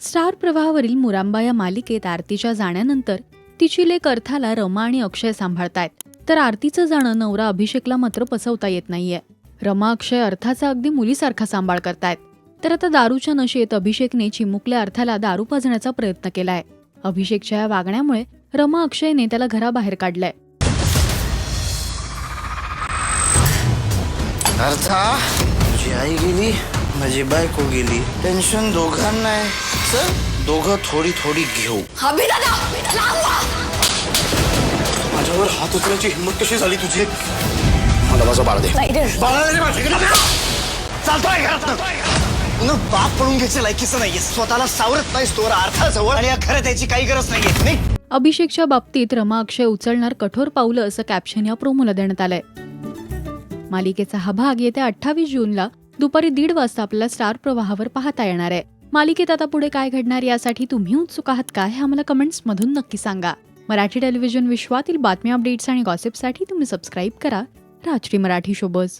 Star प्रवाहावरील मुरांबा या मालिकेत आरतीच्या जाण्यानंतर तिची लेक अर्थाला रमा आणि अक्षय सांभाळतायत. तर आरतीचं जाणं नवरा अभिषेकला मात्र पचवता येत नाहीये. रमा अक्षय अर्थाचा अगदी मुलीसारखा सांभाळ करतायत. तर आता दारूच्या नशेत अभिषेकने चिमुकल्या अर्थाला दारू पाजण्याचा प्रयत्न केलाय. अभिषेकच्या या वागण्यामुळे रमा अक्षयने त्याला घराबाहेर काढलंय. अर्था तुझी आई गेली माझी बायको गेली. टेन्शन दोघांना आहे. चल दोघं थोडी थोडी घेऊ. माझ्यावर हात उचलायची हिंमत कशी झाली तुझी? मला माझा बाळ दे. बाळाला दे. माझ्याकडे. चालतोय घरात. न बाप पडून घ्यायचं लायकीचं नाहीये. स्वतःला सावरत नाहीस तोवर अर्थाजवळ आणि या घरात याची काही गरज नाहीये. नाही अभिषेकच्या बाबतीत रमा अक्षय उचलणार कठोर पावलं असं कॅप्शन या प्रोमोला देण्यात आलंय. मालिकेचा हा भाग येत्या अठ्ठावीस जूनला दुपारी दीड वाजता आपल्याला स्टार प्रवाहावर पाहता येणार आहे. मालिकेत आता पुढे काय घडणार यासाठी तुम्ही उत्सुक आहात का? हे आम्हाला कमेंट्समधून नक्की सांगा. मराठी टेलिव्हिजन विश्वातील बातम्या अपडेट्स आणि गॉसिपसाठी तुम्ही सबस्क्राईब करा. राजश्री मराठी शोबज